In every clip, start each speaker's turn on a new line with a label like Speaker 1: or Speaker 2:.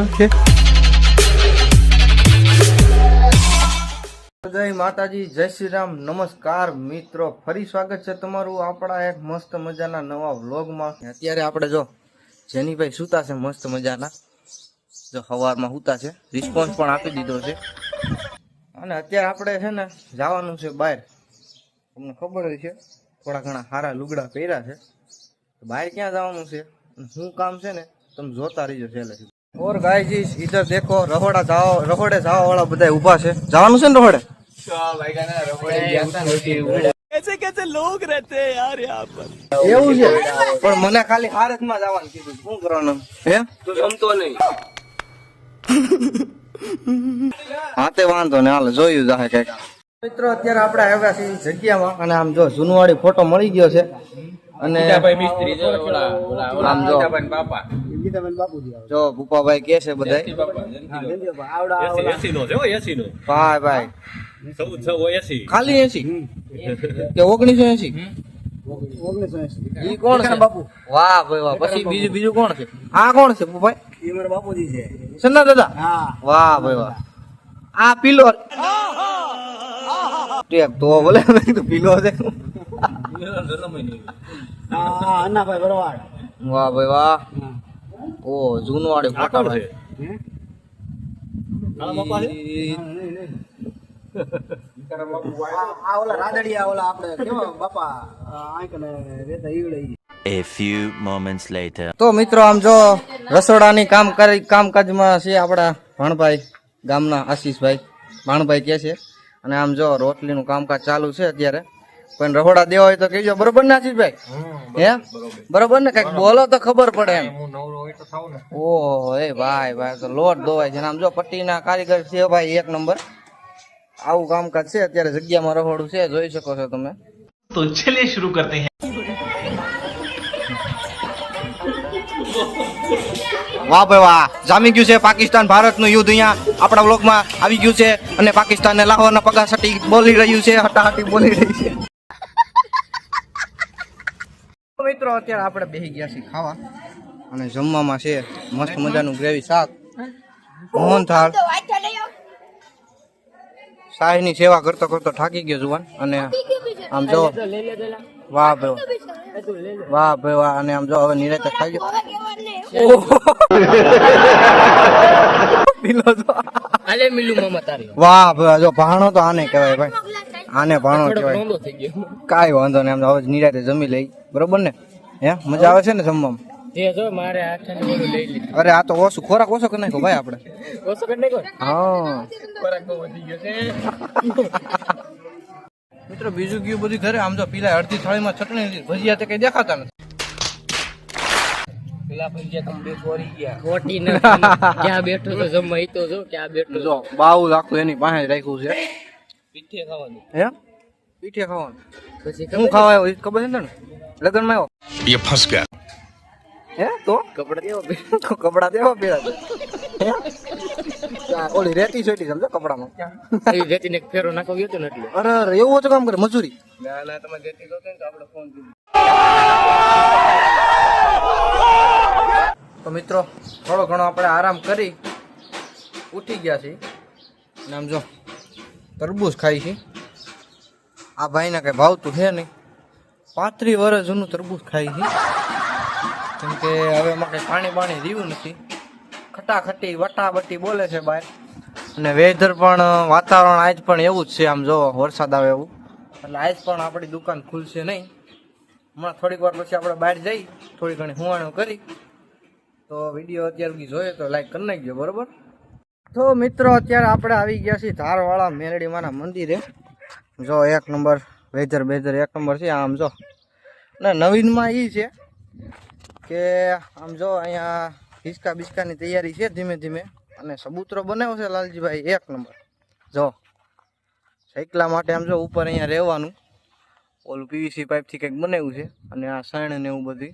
Speaker 1: Okay. જય માતાજી, જય શ્રી રામ. નમસ્કાર મિત્રો. ફરી સ્વાગત છે તમારું આપણા એક મસ્ત મજાના નવા વ્લોગમાં. અત્યારે આપણે જો જેનીભાઈ સૂતા છે મસ્ત મજાના. જો સવારમાં સૂતા છે. રિસ્પોન્સ પણ આપી દીધો છે. અને અત્યારે આપણે છે ને જવાનું છે બહાર. તમને ખબર હોય છે, થોડા ઘણા સારા લુગડા પહેર્યા છે. બહાર ક્યાં જવાનું છે? શું કામ છે ને? તમે જોતા રહીજો છેલ્લે. ઓર ગાયજી ઇધર દેખો રહોડા જાઓ રહોડે જાવા વાળા બધા ઊભા છે. જવાનું છે ને રહોડે? એવું છે? પણ મને ખાલી હારતમાં જવાનું કીધું શું કરવાનું? હે?
Speaker 2: જમતો નહીં
Speaker 1: હા તે વાંધો ને હાલ જોયું જાહે કંઈક. મિત્રો અત્યારે આપણે આવ્યા છીએ જગ્યામાં અને આમ જો જૂનવાડી ફોટો મળી ગયો છે. અને
Speaker 2: મિસ્ત્રી જો ઓલા ઓલા ઓલા
Speaker 1: આમ જો.
Speaker 2: મીઠાભાઈ બાપા.
Speaker 1: જો ભૂપાભાઈ કે છે બધા
Speaker 2: એસી નો છે એસી નો
Speaker 1: ભાઈ ભાઈ.
Speaker 2: ચૌદ છ એસી.
Speaker 1: ખાલી એસી? કે ઓગણીસો એસી? ઈ કોણ છે? બાપુ વાહ ભાઈ વાહ. પછી બીજું બીજું કોણ છે? આ કોણ છે ભૂપાઈ
Speaker 3: બાપુજી. છે.
Speaker 1: સન્ના દાદા?
Speaker 3: હા.
Speaker 1: વાહ ભાઈ વાહ. આ પીલો. તો ભલે પીલો છે. તો મિત્રો, આમ જો રસોડાની કામ કામકાજમાં છે આપણા ભાણભાઈ ગામના આશીષભાઈ. ભાણભાઈ કે છે. અને આમ જો રોટલીનું કામકાજ ચાલુ છે અત્યારે. પણ રહોડા દેવા હોય તો કહેજો. બરોબર ના ભાઈ હે? બરોબર. ને? કંઈક બોલો તો ખબર પડે એમ. ઓહો એ ભાઈ ભાઈ તો લોટ દોવાય. છે આમ જો પટ્ટીના કારીગર છે ભાઈ એક નંબર. આવું કામકાજ છે અત્યારે જગ્યામાં રહોડું છે. જોઈ શકો છો તમે.
Speaker 4: તો ચલે શરૂ કરતે હૈ.
Speaker 1: વાહ ભાઈ વાહ. જામી ગયું છે પાકિસ્તાન ભારતનું યુદ્ધ અહીંયા આપણા બ્લોકમાં આવી ગયું છે અને પાકિસ્તાનને લાહોરના પગાસટી બોલી રહ્યું છે હટાહટી બોલી રહી છે. મિત્રો અત્યારે આપણે બેસી ગયા છીએ ખાવા. અને જમવામાં છે મસ્ત મજાનું ગ્રેવી શાક. મોહન થાળ. શાહીની સેવા કરતો કરતો થાકી ગયો જુવાન. અને આમ જો વાહ ભાઈ વાહ. ભાઈ વાહ. અને આમ જો હવે નિરાતે ખાઈ ગયો વાહ ભાઈ જો ભાણો તો આને કહેવાય ભાઈ. આને ભાણો કહેવાય. કાંઈ વાંધો નહીં. આમ હવે નિરાતે જમી લઈ. બરોબર ને? હે? મજા આવે છે ને જમવામાં?
Speaker 2: તે જો મારે આઠાને બોલું લઈ લીધું.
Speaker 1: અરે આ તો ઓછું. ખોરાક ઓછો કરી નાખ્યો ભાઈ આપણે.
Speaker 2: ઓછો કરી નાખ્યો?
Speaker 1: હા.
Speaker 2: ખોરાક બહુ વધી ગયો છે.
Speaker 1: મિત્રો બીજું ગયું બધું ઘરે. આમ જો પીલા અડધી થાળીમાં ચટણી લીધી. ભજીયા તે કઈ દેખાતા નથી.
Speaker 2: પેલા ભજીયા તમે બે ચોરી ગયા. ખોટી નથી ક્યાં બેઠો તો જમવા તો જો ક્યાં બેઠો
Speaker 1: જો બાવ આખું એની પાસે રાખ્યું છે.
Speaker 2: પીઠે ખાવાનું.
Speaker 1: હે? પીઠે ખાવાનું.
Speaker 2: પછી
Speaker 1: શું ખાવા આવ્યો ખબર છે ને લગ્નમાં આવ્યો
Speaker 4: ये फंस गया
Speaker 1: હે તો
Speaker 2: કપડા દેવો
Speaker 1: તો કપડા દેવા પેલા હે? આ ઓલી રેતી સોટી સમજો કપડામાં
Speaker 2: એ રેતીને એક ફેરો નાખો ગયો હતો ને એટલે
Speaker 1: અરે અરે એવું ઓછું કામ કરે મજૂરી
Speaker 2: ના ના તમે રેતી જોતો ને તો આપણે ફોન દીધો
Speaker 1: તો મિત્રો થોડો ઘણો આપણે આરામ કરી ઉઠી ગયા છીએ અને આમ જો તરબૂચ ખાઈ છે આ ભાઈને કઈ ભાવતું છે નહીં પાંત્રીસ વર્ષ જૂનું તરબૂચ ખાઈ છે. કેમ કે હવે એમાં કઈ પાણી પાણી રહ્યું નથી. ખટાખટી, વટાબટી બોલે છે બહાર અને વેધર પણ, વાતાવરણ આજ પણ એવું જ છે આમ જો, વરસાદ આવે એવું. એટલે આજ પણ આપણી દુકાન ખુલશે નહીં. હમણાં થોડીક વાર પછી આપણે બહાર જઈ, થોડી ઘણી હુવાણું કરી. તો વીડિયો અત્યાર સુધી જોઈએ તો લાઈક કરી નાખજો, બરોબર? તો મિત્રો, અત્યારે આપણે આવી ગયા છીએ ધારવાળા મેરડીમાના મંદિરે. જો એક નંબર વેધર બેધર એક નંબર છે. આમ જો. ને, નવીનમાં એ છે કે આમ જો અહીંયા હિસ્કા બિસ્કાની તૈયારી છે ધીમે ધીમે. અને સબૂતરો બનાવ્યો છે લાલજીભાઈ, એક નંબર. જો. સાયકલા માટે આમ જો ઉપર અહીંયા રહેવાનું. ઓલું પીવીસી પાઇપથી કંઈક બનાવ્યું છે. અને આ સણ ને એવું બધી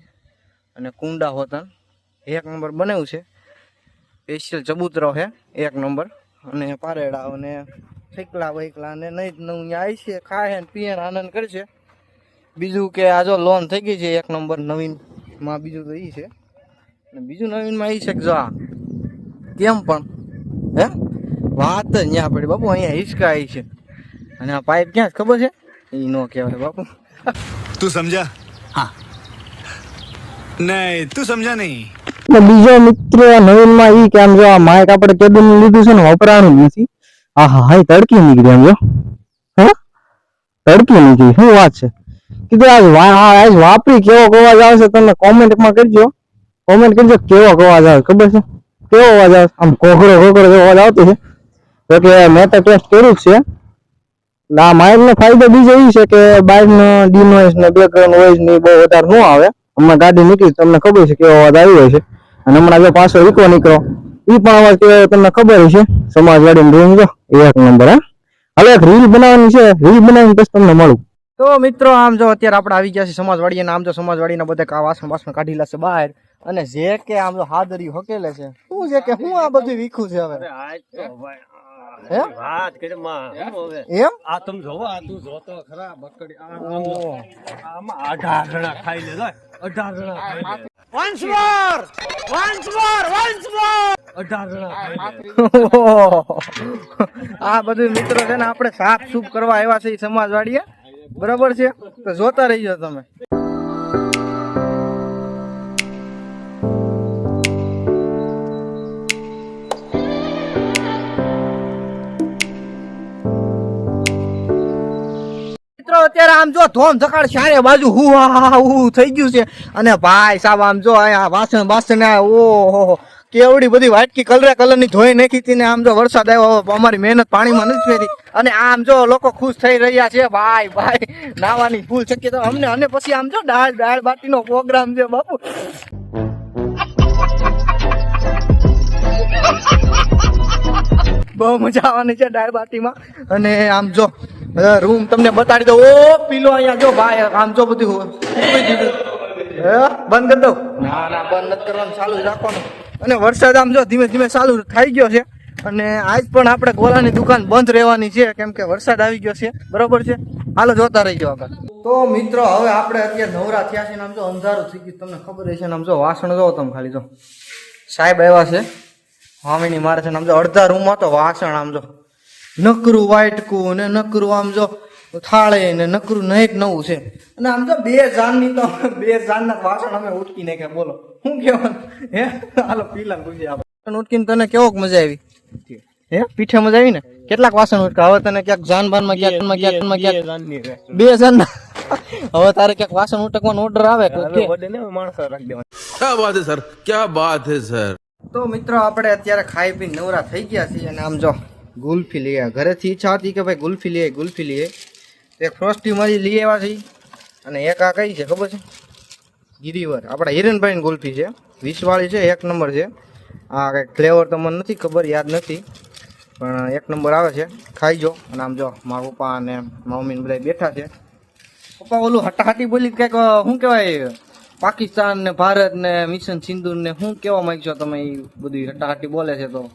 Speaker 1: અને કુંડા હોતન. એક નંબર બનાવ્યું છે. સ્પેશિયલ ચબૂતરો છે. એક નંબર. અને પારેડા અને ફેકલા વૈકલા ને નહીં હું આવી છે. ખાય ને પીએ આનંદ કરશે. બીજું કે આ જો લોન થઈ ગઈ છે એક નંબર નવીનમાં બીજું તો એ છે. અને બીજું નવીનમાં એ છે કે જો આ કેમ પણ હે? વાત જ ત્યાં પડી. બાપુ અહીંયા હિચકા આવી છે. અને આ પાઇપ ક્યાં ખબર છે? એ ન કહેવાય બાપુ.
Speaker 5: તું સમજા? હા. નહીં તું સમજા
Speaker 6: નહીં બીજો મિત્ર નવીનમાં એ કે આમ જો આ માઇક આપણે કેબિન લીધું છે ને વપરાણું નથી. આ હા હા તડકી નીકળી એમ જો. હા? તડકી નીકળી, શું વાત છે? કીધું આજ આજ વાપરી કેવો અવાજ આવે છે તમે કોમેન્ટમાં કરજો. કોમેન્ટ કરજો કેવો અવાજ આવે, ખબર છે? કેવો અવાજ આવે? આમ કોકરો કોકરો જેવો અવાજ આવતો છે. તો કે મેં તો ટેસ્ટ કર્યું જ છે. આ માઇક નો ફાયદો બીજો એ છે કે બાઇક નો ડીનોઇસ ને બેકગ્રાઉન્ડ વોઇસ ને બહુ વધારે ન આવે. હમણાં ગાડી નીકળી, તમને ખબર છે કેવો અવાજ આવી હોય છે. અને હમણાં જો પાછો ઈકો નીકળો. ઈ પણ અવાજ તમને ખબર છે સમાજવાડી રૂમ જો એક નંબર હા. હવે એક રીલ બનાવવાની છે. રીલ બનાવીને પછી તમને મળું.
Speaker 1: તો મિત્રો આમ જો અત્યારે આપણે આવી ગયા છે સમાજવાડી અને આમ જો સમાજવાડીના બધા કા વાસણ વાસણ કાઢી લેશે બહાર. અને જે કે આમ તો હાદરી હકેલે છે. શું છે કે હું આ બધું વીખું છે હવે? હે?
Speaker 2: વાત કરી માં હવે?
Speaker 1: એમ?
Speaker 2: આ તમે જોવો આ તું જોતો ખરા બકડી આ આમ જો.
Speaker 1: ઓહ.
Speaker 2: આમાં અઢાર જણા ખાઈ લે. અઢાર જણા લે.
Speaker 1: આ બધું મિત્રો છે ને આપણે સાફ સૂફ કરવા આવ્યા છે સમાજવાડીએ બરાબર છે? તો જોતા રહીજો તમે. મિત્રો અત્યારે આમ જો ધોમ ધકાડ ચારે બાજુ હું હા હું થઈ ગયું છે. અને ભાઈ સાહેબ આમ જો અહીંયા વાસણ બાસણ આ ઓહો કેવડી બધી વાટકી કલરે કલરની ધોઈ નાખી હતી ને આમ જો વરસાદ આવ્યો અમારી મહેનત પાણીમાં નથી ફેરી. અને આમ જો લોકો ખુશ થઈ રહ્યા છે ભાઈ ભાઈ નાવાની ફૂલ શક્યતા અમને. અને પછી આમ જો દાળ દાળ બાટીનો પ્રોગ્રામ છે બાપુ. બહુ મજા આવવાની છે દાળ બાટીમાં. અને આમ જો રૂમ તમને બતાડી દો ઓ પીલો અહીંયા જો ભાઈ આમ જો બધું બંધ કરી દઉં? ના ના બંધ નથી કરવાનું ચાલુ જ રાખવાનું. અને વરસાદ આમ જો ધીમે ધીમે ચાલુ થઈ ગયો છે. અને આજ પણ આપણે ગોલાની દુકાન બંધ રહેવાની છે, કેમ કે વરસાદ આવી ગયો છે. બરોબર છે? હાલો, જોતા રહી ગયો આગળ. તો મિત્રો, હવે આપણે અત્યારે નવરા થયા છે ને આમ જો અંધારું થઈ ગયું. તમને ખબર હશે આમ જો વાસણ જો તમે ખાલી જો. સાહેબ આવ્યા છે. સ્વામીની મારે છે આમ જો અડધા રૂમમાં તો વાસણ આમ જો. નકરું વાઇટકું ને નકરું આમ જો થાળે ને નકરું ને નવું છે. અને આમ તો બે જાનની તો બે જાનના વાસણ અમે ઉટકી નાખ્યા બોલો. શું કહેવાનું? હે? હાલો પીલા પૂછી આપણે ઉટકીને તને કેવો મજા આવી? હે? પીઠે મજા આવી ને? કેટલાક વાસણ ઉટકા? હવે તને ક્યાંક જાન બાનમાં ક્યાંકમાં ક્યાંકમાં ક્યાંક બે જાન હવે તારે ક્યાંક વાસણ ઉટકવાનો ઓર્ડર આવે કે
Speaker 2: માણસો રાખી દેવા
Speaker 7: ક્યાં વાત સર? ક્યાં વાત છે સર?
Speaker 1: તો મિત્રો આપણે અત્યારે ખાઈ પી નવરા થઈ ગયા છીએ અને આમ જો ગુલ્ફી લઈએ ઘરેથી ઈચ્છા હતી કે ભાઈ ગુલ્ફી લઈએ ગુલ્ફી લઈએ એક ફ્રોસ્ટી મારી લઈ આવ્યા છે અને એક આ કઈ છે, ખબર છે? ગિરિવર. આપણા હિરણભાઈની ગુલ્ફી છે. વીસવાળી છે, એક નંબર છે. આ કંઈક ફ્લેવર તો મને નથી ખબર, યાદ નથી. પણ એક નંબર આવે છે. ખાઈ જો. અને આમ જો, મારા પપ્પા અને મમ્મી બધા બેઠા છે. પપ્પા, ઓલું હટાહટી બોલી કંઈક શું કહેવાય? પાકિસ્તાન ને ભારત ને મિશન સિંધુ ને શું કેવા માંગશો તમે એ બધી હટાહટી બોલે છે તો?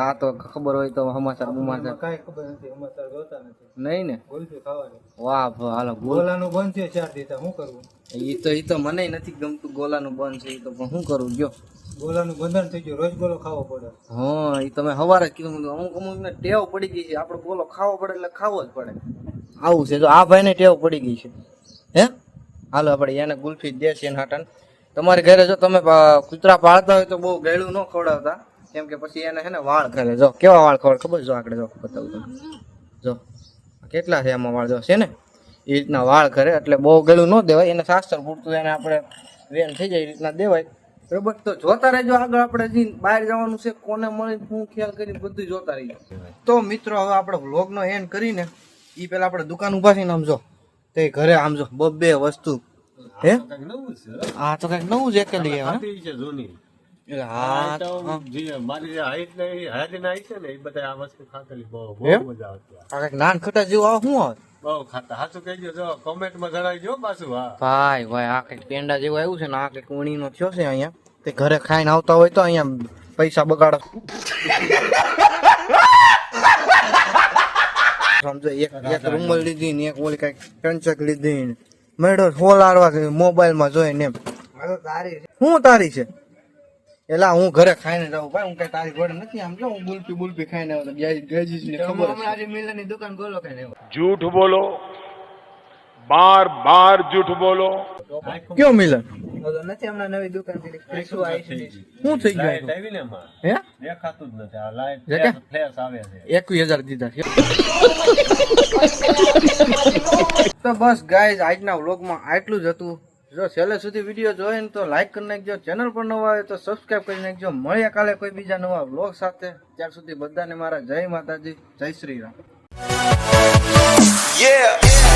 Speaker 1: આ તો ખબર હોય તો સમાચાર બુમાચાર
Speaker 3: કઈ ખબર નથી અમારે જોતા નથી.
Speaker 1: નહીં ને?
Speaker 3: ગોલ્ફી ખાવાની
Speaker 1: વાહ હાલો
Speaker 3: ગોલાનું બંધ છે ચાર દીધા શું કરવું
Speaker 1: એ તો એ તો મને નથી ગમતું ગોલાનું બંધ છે એ તો પણ શું કરું ગયો.
Speaker 3: ગોલાનું બંધન થઈ ગયું રોજ ગોલો ખાવો પડે.
Speaker 1: હા એ તમે સવારે જ કીધું અમુક અમુક ને ટેવ પડી ગઈ છે આપણે ગોલો ખાવો પડે એટલે ખાવો જ પડે. આવું છે તો આ ભાઈને ટેવ પડી ગઈ છે. હાલો, આપણે એને ગુલ્ફી જ દે છે હાટન. તમારે ઘરે જો તમે કૂતરા પાળતા હોય તો બહુ ગળું ન ખવડાવતા. કેમ કે પછી એને છે ને વાળ કરે જો, કેવા વાળ ખબર ખબર જો આગળ જો, બતાવું તમે જો, કેટલા છે એમાં વાળ? જો, છે ને? એ રીતના વાળ કરે એટલે બહુ ગળું ન દેવાય. એને શાસ્ત્ર પૂરતું એને આપણે વેન થઈ જાય એ રીતના દેવાય. બરોબર? તો જોતા રહેજો આગળ આપણે હજી બહાર જવાનું છે, કોને મળે શું ખ્યાલ કરી બધું જોતા રહીજો. તો મિત્રો, હવે આપણે વ્લોગનો એન્ડ કરીને એ પેલા આપણે દુકાન ઊભા થઈને આમ જો. તે ઘરે આમ જો બબ્બે વસ્તુ. હે? આ તો કંઈક નવું છે. કે લઈએ
Speaker 2: છે જૂની.
Speaker 1: હા.
Speaker 2: મારી જે હાઈટ ને હાઈટ ના છે ને એ બધા આ વસ્તુ ખાતેલી બહુ બહુ મજા આવતી
Speaker 1: નાન ખટા જેવું શું આવે
Speaker 2: બહુ ખાતા સાચું કહેજો જો કોમેન્ટમાં જણાવજો પાછું હા.
Speaker 1: ભાઈ ભાઈ આ કંઈક પેંડા જેવું આવ્યું છે ને આ કંઈક ઊણીનો થયો છે અહીંયા. તે ઘરે ખાઈને આવતા હોય તો અહીંયા પૈસા બગાડો. રૂમલ લીધી ને એક ઓલી કંઈક કંચક લીધી ને. મેડો હોલ આરવા મોબાઈલમાં જોઈને એમ હું તારી છે? એલા હું ઘરે ખાઈને જાઉં ભાઈ હું કઈ તારી ઘોડે નથી આમ. જો હું બુલપી બુલપી ખાઈને આવું ગેજીસ ને ખબર
Speaker 3: આજે મિલનની દુકાન બોલો કઈ
Speaker 8: જૂઠ બોલો. બાર બાર જૂઠ બોલો.
Speaker 1: કયો મિલન?
Speaker 3: નથી હમણાં નવી દુકાન પેલી શું આવી
Speaker 1: શું થઈ ગયું હે? એકવીસ હજાર દીધા તો બસ ગાઈઝ આજના વ્લોગમાં આટલું જ હતું. જો છેલ્લે સુધી વીડિયો જોઈ ને તો લાઈક કરી નાખજો. ચેનલ પર નવા આવે તો સબસ્ક્રાઇબ કરી નાખજો. મળ્યા કાલે કોઈ બીજા નવા વ્લોગ સાથે. ત્યાર સુધી બધાને મારા જય માતાજી જય શ્રી રામ.
Speaker 5: Yeah.